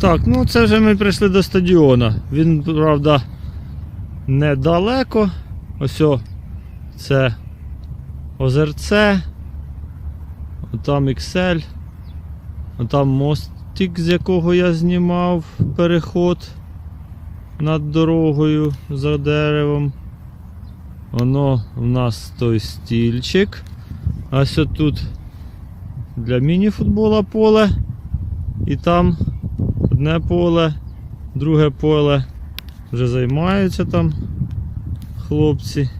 Так, ну це вже ми прийшли до стадіона. Він, правда, недалеко. Ось о, це озерце. Отам XL. Отам мостик, з якого я знімав переход над дорогою за деревом. Воно у нас той стільчик. Ось тут для міні-футбола поле. І там одне поле, друге поле вже займаються там хлопці.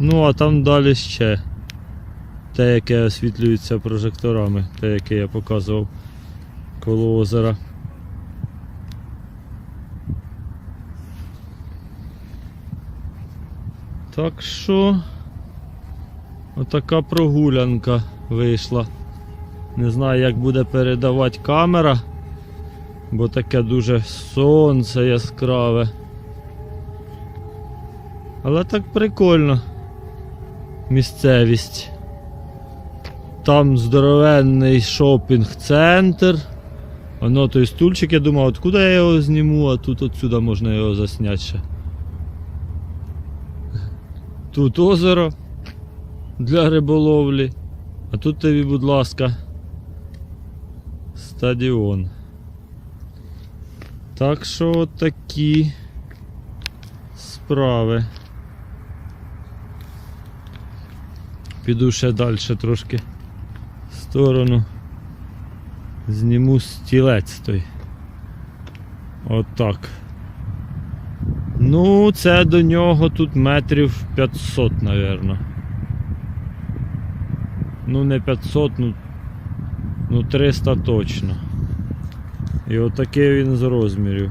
Ну, а там далі ще те, яке освітлюється прожекторами, те, яке я показував коло озера. Так що отака прогулянка вийшла. Не знаю, як буде передавати камера, бо таке дуже сонце яскраве. Але так прикольно. Місцевість. Там здоровенний шопінг-центр. Воно той стульчик, я думав, откуда я його зніму, а тут отсюда можна його засняти ще. Тут озеро для риболовлі. А тут тобі, будь ласка, стадіон. Так що такі справи. Піду ще далі трошки в сторону. Зніму стілець той. Отак. Ну, це до нього тут метрів 500, напевно. Ну, не 500, ну, ну 300 точно. І отакий він з розмірів.